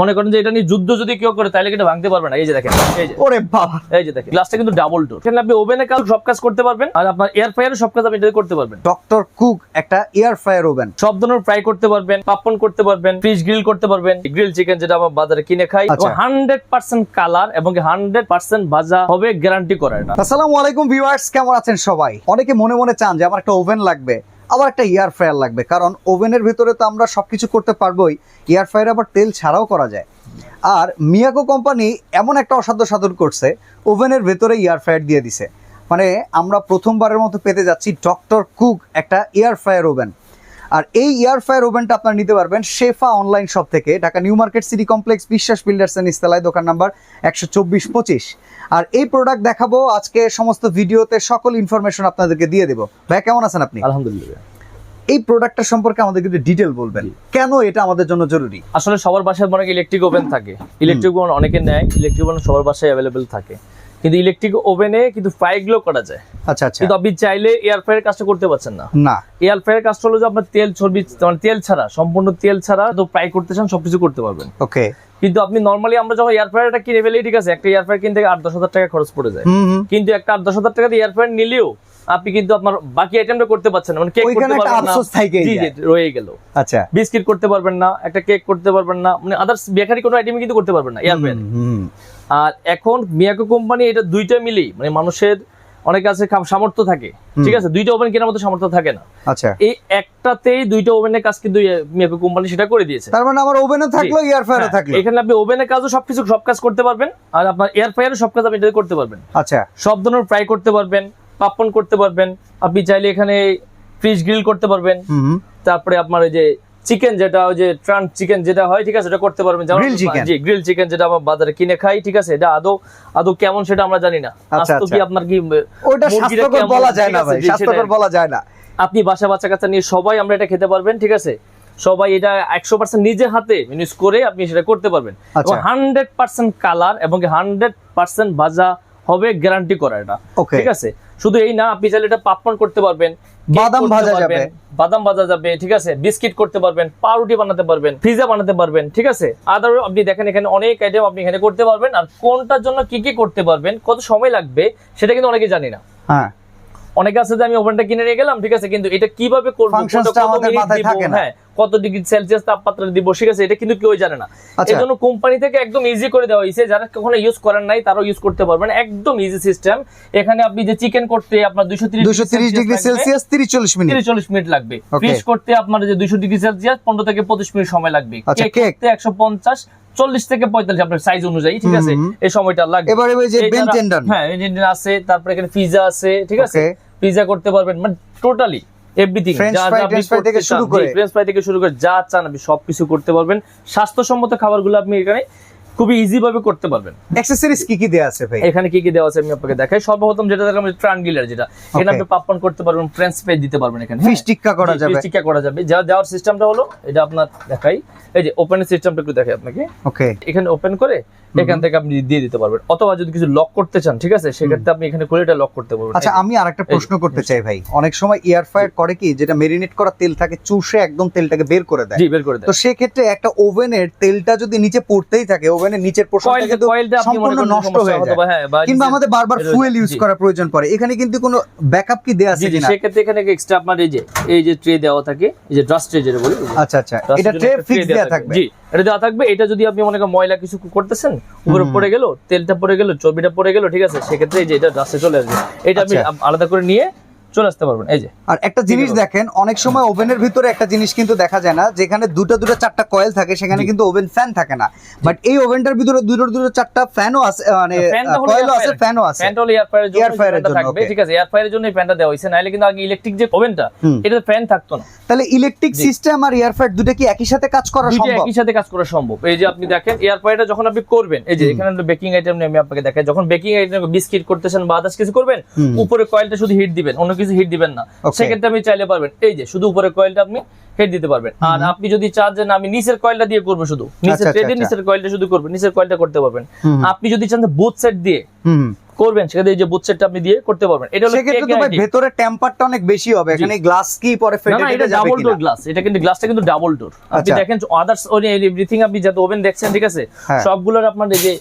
মনে করেন যে এটা নিয়ে যুদ্ধ যদি কেউ করে তাহলে কিন্তু ভাঙতে পারবে না। এই যে দেখেন এই যে। ওরে বাবা। এই যে দেখেন গ্লাসটা কিন্তু ডাবল ডোর এখানে আপনি ওভেনে কাজ সব কাজ করতে পারবেন আর আপনার এয়ার ফ্রায়ারে সব কাজ আপনি এটাতে করতে পারবেন। ডক্টর কুক একটা এয়ার ফ্রায়ার ওভেন সব ধরনের ফ্রাই করতে পারবেন পাপন করতে পারবেন ফিশ গ্রিল করতে পারবেন গ্রিল চিকেন যেটা আমরা বাজারে কিনে খাই। হান্ড্রেড পার্সেন্ট কালার এবং হান্ড্রেড পার্সেন্ট ভাজা হবে গ্যারান্টি করা এটা। আসসালামু আলাইকুম ভিউয়ার্স কেমন আছেন সবাই? অনেকে মনে মনে চান যে আমার একটা ওভেন লাগবে। আবার একটা এয়ার ফ্রায়ার লাগবে, কারণ ওভেনের ভিতরে তো আমরা সব কিছু করতে পারবোই এয়ার ফ্রায়ার আবার তেল ছাড়াও করা যায়। আর মিয়াকো কোম্পানি এমন একটা অসাধ্য সাধন করছে ওভেনের ভেতরে এয়ার ফ্রায়ার দিয়ে দিছে। মানে আমরা প্রথমবারের মতো পেতে যাচ্ছি ডক্টর কুক একটা এয়ার ফ্রায়ার ওভেন আর এই এয়ার ফ্রায়ার ওভেনটা আপনারা নিতে পারবেন শেফা অনলাইন শপ থেকে Dhaka New Market City Complex Biswas builders and ইস্তালায় দোকান নাম্বার একশো চব্বিশ পঁচিশ। আর এই প্রোডাক্ট দেখাবো আজকে সমস্ত ভিডিওতে সকল ইনফরমেশন আপনাদেরকে দিয়ে দেবো। ভাই কেমন আছেন আপনি? আলহামদুলিল্লাহ। এই প্রোডাক্টটা সম্পর্কে আমাদেরকে একটু ডিটেল বলবেন। কেন এটা আমাদের জন্য জরুরি? আসলে সবার বাসায় অনেক ইলেকট্রিক ওভেন থাকে। ইলেকট্রিক ওভেন অনেকে নেয় ইলেকট্রিক ওভেন সবার বাসায় অ্যাভেলেবেল থাকে। কিন্তু ইলেকট্রিক ওভেনে কিন্তু ফ্রাই গ্লো করা যায়। আচ্ছা আচ্ছা। কিন্তু আপনি চাইলে এয়ার ফ্রাইয়ের কাজটা করতে পারছেন না। না। এয়ার ফ্রাইয়ের কাজটা হলো যে আপনার তেল চর্বি মানে তেল ছাড়া সম্পূর্ণ তেল ছাড়া তো ফ্রাই করতে চান সবকিছু করতে পারবেন। ওকে। কিন্তু আপনি নর্মালি আমরা যখন এয়ার ফ্রায়ারটা কিনে ফেলি ঠিক আছে একটা এয়ার ফ্রায়ার কিনতে আট দশ হাজার টাকা খরচ পড়ে যায়। কিন্তু একটা আট দশ হাজার টাকা দিয়ে এয়ার ফ্রায়ার নিলেও আপনি কিন্তু আপনার বাকি আইটেমটা করতে পারছেন না। মানে কেক করতে পারবেন না। জি জি রয়ে গেল। আচ্ছা। বিস্কিট করতে পারবেন না একটা কেক করতে পারবেন না। মানে আদার্স বেকারি কোনো আইটেম কিন্তু করতে পারবেন না এয়ার আর এখন মিয়াকো কোম্পানি এটা দুইটা মিলেই মানে মানুষের অনেক কাছে খাম- সামর্থ্য থাকে ঠিক আছে? দুইটা ওভেন কেনার মতো সামর্থ্য থাকে না। আচ্ছা। এই একটাতেই দুইটা ওভেনের কাজ কিন্তু মিয়াকো কোম্পানি সেটা করে দিয়েছে। তার মানে আমার ওভেনও থাকল এয়ার ফ্রায়ারও হ্যাঁ, থাকল। এখানে আপনি ওভেনের কাজও সবকিছু সব কাজ করতে পারবেন আর আপনার এয়ার ফ্রায়ারে সব কাজ আপনি করতে পারবেন। আচ্ছা। সব ধরনের ফ্রাই করতে পারবেন পাপন করতে পারবেন। আপনি চাইলে এখানে ফিশ গ্রিল করতে পারবেন। তারপরে আপনার ওই যে চিকেন যেটা ওই যে ট্রান চিকেন যেটা হয় ঠিক আছে এটা করতে পারবেন। যেমন জি গ্রিল চিকেন যেটা আমরা বাজারে কিনে খাই ঠিক আছে এটা আদৌ আদৌ কেমন সেটা আমরা জানি না। আচ্ছা, কি আচ্ছা। আপনার কি মুরগিটা স্বাস্থ্যকর বলা যায় না ভাই স্বাস্থ্যকর বলা যায় না। আপনি বাসা বাচ্চা কাচ্চা নিয়ে সবাই আমরা এটা খেতে পারবেন ঠিক আছে? সবাই এটা একশো পার্সেন্ট নিজে হাতে ইউজ করে আপনি সেটা করতে পারবেন। আচ্ছা। হান্ড্রেড পার্সেন্ট কালার এবং হান্ড্রেড পার্সেন্ট ভাজা হবে গ্যারান্টি করা এটা। ঠিক আছে? শুধু এই না আপনি চাইলে এটা পাপন করতে পারবেন বাদাম ভাজা যাবে। বাদাম ভাজা যাবে ঠিক আছে? বিস্কিট করতে পারবেন পাউরুটি বানাতে পারবেন পিজা বানাতে পারবেন ঠিক আছে? আদার আপনি দেখেন এখানে অনেক আইটেম আপনি এখানে করতে পারবেন আর কোনটার জন্য কি কি করতে পারবেন কত সময় লাগবে সেটা কিন্তু অনেকে জানি না। হ্যাঁ। অনেকে আছে যে আমি ওভেনটা কিনে নিয়ে গেলাম ঠিক আছে? কিন্তু এটা কীভাবে করব। হ্যাঁ। কত ডিগ্রি সেলসিয়াস তাপমাত্রা দিব ঠিক আছে? এটা কিন্তু কেউ জানে না। আচ্ছা। এই জন্য কোম্পানি থেকে একদম ইজি করে দেওয়া হয়েছে। যারা কখনো ইউজ করেন নাই তারাও ইউজ করতে পারবেন। একদম ইজি সিস্টেম এখানে আপনি যে চিকেন করতে আপনার দুইশো দুশো তিরিশ ডিগ্রি সেলসিয়াস তিরিশ চল্লিশ মিনিট তিরিশ চল্লিশ মিনিট লাগবে. ফিশ করতে আপনার যে দুইশো ডিগ্রি সেলসিয়াস পনেরো থেকে পঁচিশ মিনিট সময় লাগবে। আচ্ছা, কেক একশো পঞ্চাশ চল্লিশ থেকে পঁয়তাল্লিশ আপনার সাইজ অনুযায়ী ঠিক আছে? এই সময়টা লাগবে। এবারে যে হ্যাঁ আছে তারপরে এখানে পিজা আছে ঠিক আছে. পিজা করতে পারবেন মানে টোটালি এভরিথিং যা fry, থেকে শুরু করে। ফ্রেঞ্চ ফ্রাই থেকে শুরু করে যা চান আপনি সবকিছু করতে পারবেন স্বাস্থ্যসম্মত খাবারগুলো আপনি এখানে খুবই ইজি ভাবে করতে পারবেন। অ্যাক্সেসরিজ কি কি দেয়া আছে ভাই? এখানে কি কি দেওয়া আছে আমি আপনাকে দেখাই। সর্বপ্রথম যেটা দেখলাম ট্রান গ্রিলার যেটা। এখানে আপনি পাপন করতে পারবেন ফ্রেঞ্চ ফ্রাই দিতে পারবেন এখানে ফিশ টিক্কা করা যাবে। fish টিক্কা করা যাবে। যা দেওয়ার সিস্টেমটা হলো এটা আপনার দেখাই। এই যে ওপেনের সিস্টেমটা একটু দেখাই আপনাকে। ওকে এখানে ওপেন করে এখান থেকে আপনি দিয়ে দিতে পারবেন। অথবা যদি কিছু লক করতে চান ঠিক আছে? সেক্ষেত্রে আপনি এখানে করে এটা লক করতে পারবেন। আচ্ছা আমি আর একটা প্রশ্ন করতে চাই ভাই। অনেক সময় এয়ার ফ্রায়ার করে কি যেটা মেরিনেট করা তেল থাকে চুষে একদম তেলটাকে বের করে দেয়। জি বের করে দেয়। তো সেক্ষেত্রে একটা ওভেনের তেলটা যদি নিচে পড়তেই থাকে ওভেনের নিচের পোর্শনটা কিন্তু কয়েলটা আপনি মনে সম্পূর্ণ নষ্ট হয়ে যায়। কিংবা আমাদের বারবার ফুয়েল ইউজ জি। করা প্রয়োজন পড়ে। এখানে কিন্তু কোনো ব্যাকআপ কি দেয়া আছে কিনা? সেক্ষেত্রে এখানে এক্সট্রা আপনার এই যে এই যে ট্রে দেওয়া থাকে এই যে ড্রাস্ট ট্রে যেটা বলি আচ্ছা আচ্ছা। এটা ট্রে ফিক্স থাকবে। জি এটা দেওয়া থাকবে। এটা যদি আপনি মনে করেন ময়লা কিছু করতেছেন উপরে পড়ে গেল তেলটা পড়ে গেল চর্বিটা পড়ে গেল ঠিক আছে? সেক্ষেত্রে এই যে এটা ডাস্টে চলে আসবে। এটা আপনি আচ্ছা। আলাদা করে নিয়ে চলে আসতে পারবেন এই যে। আর একটা জিনিস দেখেন অনেক সময় ওভেনের ভিতরে একটা জিনিস কিন্তু দেখা যায় না যেখানে দুটো দুটো চারটা কয়েল থাকে সেখানে কিন্তু ওভেন ফ্যান থাকে না। বাট এই ওভেনটার ভিতরে দুটো দুটো চারটা ফ্যানও আছে মানে কয়েলও আছে ফ্যানও আছে। ফ্যানটা হলো এয়ার ফ্রায়ারের জন্য এর ফ্যানটা জন্য, থাকবে ঠিক আছে এয়ার ফ্রায়ারের জন্য এই ফ্যানটা দেওয়া হয়েছে নাহলে কিন্তু আগে ইলেকট্রিক যে ওভেনটা। এটা ফ্যান থাকতো না। তাহলে ইলেকট্রিক সিস্টেম আর এয়ার ফ্রায়ার দুটো কি একই সাথে কাজ করা সম্ভব? একই সাথে কাজ করা সম্ভব। এই যে আপনি দেখেন এয়ার ফ্রায়ারটা যখন আপনি করবেন এই যে এখানে বেকিং আইটেম নিয়ে আমি আপনাকে দেখাই যখন বেকিং আইটেম বিস্কিট করতেছেন বা আদার্স কিছু করবেন। উপরে কয়েলটা শুধু হিট দিবেন অন্য কিছু হিট দিবেন না। সেক্ষেত্রে আপনি চাইলে পারবেন। এই যে শুধু উপরে কয়েলটা আপনি হিট দিতে পারবেন। আর আপনি যদি চান যে আমি নিচের কয়েলটা দিয়ে করব শুধু। নিচের আচ্ছা, ট্রেডে আচ্ছা। নিচের কয়েলটা শুধু করবেন নিচের কয়েলটা করতে পারবেন। আপনি যদি চান বুথ সেট দিয়ে করবেন সেক্ষেত্রে যে বুথ সেটটা আপনি দিয়ে করতে পারবেন। এটা হলো সেক্ষেত্রে তো ভাই ভেতরে টেম্পারটা অনেক বেশি হবে। এখানে গ্লাস কি পরে ফেটে টেটে এটা ডাবল ডোর গ্লাস এটা কিন্তু গ্লাসটা কিন্তু ডাবল ডোর আপনি আচ্ছা। দেখেন আদার্স এভরিথিং আপনি যত ওভেন দেখছেন ঠিক আছে? হ্যাঁ। সবগুলোর আপনার এই যে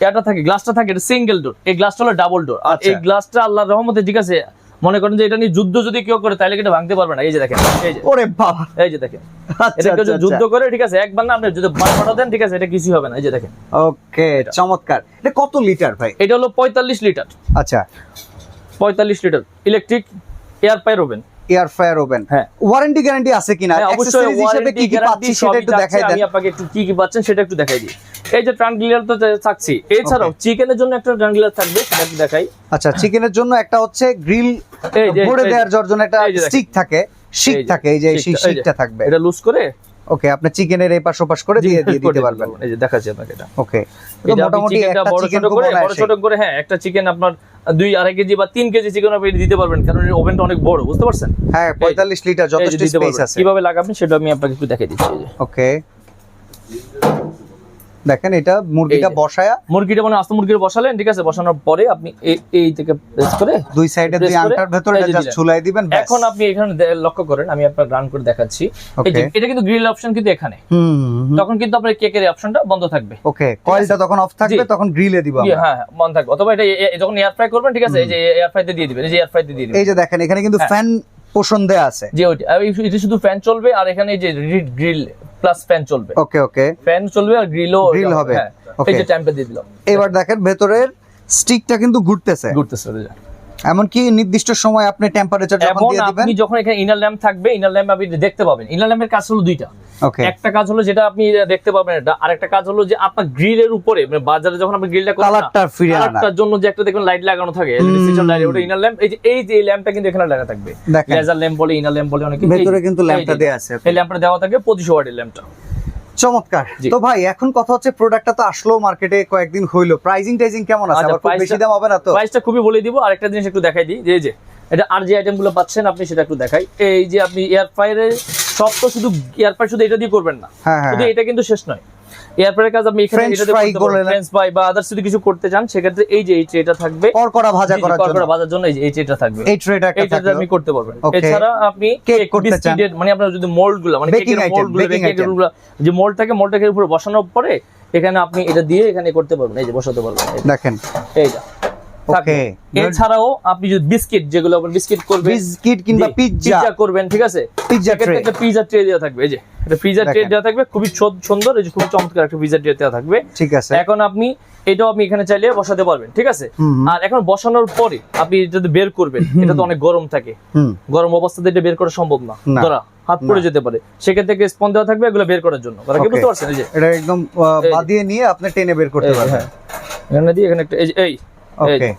এটা থাকে গ্লাসটা থাকে এটা সিঙ্গেল ডোর এই গ্লাসটা হলো ডাবল ডোর আর আচ্ছা। এই গ্লাসটা আল্লাহর রহমতে ঠিক আছে মনে করেন যে এটা নিয়ে যুদ্ধ যদি কেউ করে তাহলে কিন্তু ভাঙতে পারবে না। এই যে দেখেন এই যে। ওরে বাবা। এই যে দেখেন। আচ্ছা এটা কেউ আচ্ছা, যুদ্ধ করে ঠিক আছে একবার না আপনি যদি বার ফাটা দেন ঠিক আছে এটা কিছুই হবে না। এই যে দেখেন। ওকে চমৎকার। এটা কত লিটার ভাই? এটা হলো পঁয়তাল্লিশ লিটার। আচ্ছা। পঁয়তাল্লিশ litre. Electric air fryer oven. Air fryer oven. হ্যাঁ। ওয়ারেন্টি গ্যারান্টি আছে কিনা? হ্যাঁ, অবশ্যই হিসেবে কি কি পাচ্ছি সেটা একটু দেখাই দেন আমি আপনাকে একটু কি কি পাচ্ছেন সেটা একটু দেখাই দিই। এই যে ট্রান তো থাকছি এছাড়াও চিকেনের জন্য একটা ট্রান থাকবে সেটা দেখাই। আচ্ছা চিকেনের জন্য একটা হচ্ছে গ্রিল এই যে- ভরে দেওয়ার জন্য একটা। স্টিক থাকে। শিক থাকে এই যে শিকটা, থাকবে। এটা লুজ করে? ওকে আপনি চিকেনের এই পাশ ওপাশ করে দিয়ে দিয়ে দিতে পারবেন। এই যে দেখাচ্ছি আপনাকে এটা। ওকে এটা মোটামুটি একটা বড় ছোট করে বড় ছোট করে হ্যাঁ একটা চিকেন আপনার দুই আড়াই কেজি বা তিন কেজি চিকেন আপনি দিতে পারবেন কারণ এর ওভেনটা অনেক বড় বুঝতে পারছেন? হ্যাঁ পঁয়তাল্লিশ লিটার যথেষ্ট স্পেস আছে। কীভাবে লাগাবেন সেটা আমি আপনাকে একটু দেখাই দিচ্ছি ওকে দেখেন এটা মুরগিটা। বসায়া মুরগিটা মানে আস্ত মুরগিটা বসালেন ঠিক আছে? বসানোর পরে আপনি এই- থেকে প্রেস করে দুই সাইডে দুই আংটার ভেতরে জাস্ট ঝুলাই দিবেন এখন আপনি এখানে লক্ষ্য করেন আমি আপনার রান করে দেখাচ্ছি। এই যে এটা কিন্তু গ্রিল অপশন কিন্তু এখানে। হুম তখন কিন্তু আপনার কেকের অপশনটা বন্ধ থাকবে। ওকে কয়েলটা তখন অফ থাকবে। তখন গ্রিলে দিব আমরা। হ্যাঁ হ্যাঁ, বন্ধ থাকবে। অথবা এটা যখন এয়ার ফ্রাই করবেন ঠিক আছে? এই যে এয়ার ফ্রাইতে দিয়ে দিবেন এই যে এয়ার ফ্রাইতে দিয়ে দিবেন। এই যে দেখেন এখানে কিন্তু। ফ্যান পোষণ দেয়া আছে। যে ওইটা। এটা শুধু ফ্যান চলবে আর এখানে যে গ্রিল প্লাস ফ্যান চলবে। ওকে ওকে। ফ্যান চলবে আর গ্রিলও গ্রিল হবে। হ্যাঁ এই যে টাইমটা দিয়ে দিলাম। এবার দেখেন ভেতরের স্টিকটা কিন্তু ঘুরতেছে। ঘুরতেছে। এমনকি নির্দিষ্ট সময় আপনি টেম্পারেচার যখন দিয়ে দিবেন আপনি যখন এখানে ইনার ল্যাম্প থাকবে ইনার ল্যাম্প আপনি দেখতে পাবেন। ইনার ল্যাম্পের কাজ হলো দুইটা। ওকে একটা কাজ হলো যেটা আপনি দেখতে পাবেন এটা। আর একটা কাজ হলো যে আপনার গ্রিলের উপরে মানে বাজারে যখন আপনি গ্রিলটা করেন কালারটা ফিরে আনা। কালারটার জন্য যে একটা দেখুন লাইট লাগানো থাকে লাইট ওটা ইনার ল্যাম্প এই যে এই যে ল্যাম্পটা কিন্তু এখানে লাগা থাকবে। লেজার ল্যাম্প বলে ইনার ল্যাম্প বলে অনেকে ভেতরে কিন্তু ল্যাম্পটা দেয়া আছে। এই ল্যাম্পটা দেওয়া থাকে পঁচিশশো ওয়াটের ল্যাম্পটা চমৎকার। তো ভাই এখন কথা হচ্ছে প্রোডাক্টটা তো আসলো মার্কেটে কয়েকদিন হইল। প্রাইজিং টাইজিং কেমন আছে? আচ্ছা, আবার খুব বেশি দাম হবে না তো? প্রাইসটা খুবই বলে দিব। আরেকটা জিনিস একটু দেখাই দিই। যে যে এটা আর যে আইটেমগুলো পাচ্ছেন আপনি সেটা একটু দেখাই। এই যে আপনি এয়ার ফ্রায়ারে সব তো শুধু এয়ার ফ্রায়ার শুধু এটা দিয়ে করবেন না। হ্যাঁ হ্যাঁ শুধু হ্যাঁ। এটা কিন্তু শেষ নয়। কাজ আপনি এখানে এটা করলেন। ফ্রেঞ্চ ফ্রাই বা আদার্স যদি কিছু করতে চান সেক্ষেত্রে এই যে এই ট্রেটা থাকবে ভাজা করার জন্য। ভাজার জন্য এই যে এই ট্রেটা থাকবে। এই ট্রেটা একটা থাকবে আপনি করতে পারবেন। এছাড়া আপনি কেক করতে চান। মানে আপনার যদি মোল্ডগুলো মানে কেকের item, মোল্ডগুলো baking কেকের. যে মোল্ডটাকে মোল্ডটাকে উপরে বসানোর পরে এখানে আপনি এটা দিয়ে এখানে করতে পারবেন। এই যে বসাতে পারবেন। দেখেন। এইটা। থাকবে। এছাড়াও আপনি যদি বিস্কিট যেগুলো আপনি বিস্কিট করবেন বিস্কিট কিংবা পিৎজা করবেন ঠিক আছে? পিৎজা সেক্ষেত্রে ট্রে একটা পিৎজা ট্রে দেওয়া থাকবে। এই যে এটা পিৎজা ট্রে দেওয়া থাকবে খুবই সুন্দর এই যে খুবই চমৎকার একটা পিৎজা ট্রে দেওয়া থাকবে। ঠিক আছে। এখন আপনি এটাও আপনি এখানে চাইলে বসাতে পারবেন ঠিক আছে। আর এখন বসানোর পরে আপনি যদি বের করবেন এটা তো অনেক গরম থাকে। গরম অবস্থাতে এটা বের করা সম্ভব না। ধরা হাত পড়ে যেতে পারে। সেক্ষেত্রে স্পন দেওয়া থাকবে এগুলো বের করার জন্য। তারা কি বুঝতে পারছেন? এই যে। এটা একদম বাদিয়ে নিয়ে আপনি টেনে বের করতে পারবেন। হ্যাঁ। এখানে দিয়ে এখানে একটা এই। ওকে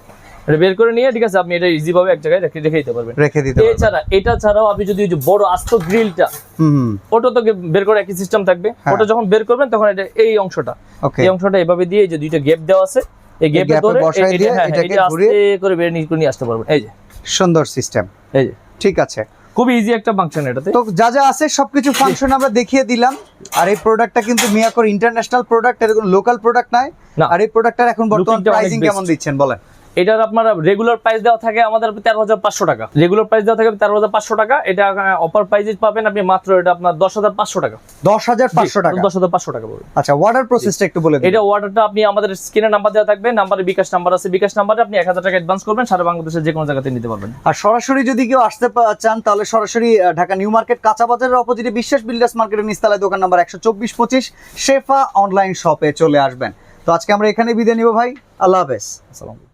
এটা বের করে নিয়ে ঠিক আছে আপনি এটা ইজি ভাবে এক জায়গায় রেখে রেখে দিতে পারবেন। রেখে দিতে পারবেন। এছাড়া এটা ছাড়াও আপনি যদি বড় আস্ত গ্রিলটা হুম ওটা তো বের করে একই সিস্টেম থাকবে। হ্যাঁ। ওটা যখন বের করবেন তখন এটা এই অংশটা। এই অংশটা এভাবে দিয়ে যে দুইটা গ্যাপ দেওয়া আছে এই গ্যাপে ধরে হ্যাঁ, হ্যাঁ, এটাকে এটা ঘুরিয়ে- করে বের নিয়ে আসতে পারবেন। এই যে। সুন্দর সিস্টেম এই যে। ঠিক আছে। খুবই ইজি একটা ফাংশন এটাতে। তো যা যা আছে সবকিছু ফাংশন আমরা দেখিয়ে দিলাম। আর এই প্রোডাক্টটা কিন্তু মিয়াকোর ইন্টারন্যাশনাল প্রোডাক্ট এটা কোনো লোকাল প্রোডাক্ট নয় আর এই প্রোডাক্টটার এখন বর্তমান প্রাইসিং কেমন দিচ্ছেন বলেন। এটার আপনার রেগুলার প্রাইস দেওয়া থাকে আমাদের তেরো হাজার পাঁচশো টাকা। রেগুলার প্রাইস দেওয়া থাকে তেরো হাজার পাঁচশো টাকা। এটা অফার প্রাইজে পাবেন আপনি মাত্র এটা আপনার দশ হাজার পাঁচশো টাকা। দশ হাজার পাঁচশো টাকা? দশ হাজার পাঁচশো টাকা পড়বে আচ্ছা ওয়াটার প্রসেসটা একটু বলে এটা অর্ডারটা আপনি আমাদের স্ক্রিনে নাম্বার দেওয়া থাকবে নাম্বারে বিকাশ নাম্বার আছে। বিকাশ নাম্বারে আপনি এক হাজার টাকা অ্যাডভান্স করবেন সারা বাংলাদেশের যে কোনো জায়গাতে নিতে পারবেন। আর সরাসরি যদি কেউ আসতে চান তাহলে সরাসরি ঢাকা নিউ মার্কেট কাঁচা বাজারের অপোজিটে বিশ্বাস বিল্ডার্স মার্কেটের নিস্তালায় দোকান নাম্বার একশো চব্বিশ পঁচিশ শেফা অনলাইন শপে চলে আসবেন। তো আজকে আমরা এখানে বিদায় নিব ভাই। আল্লাহ হাফেজ। আসসালাম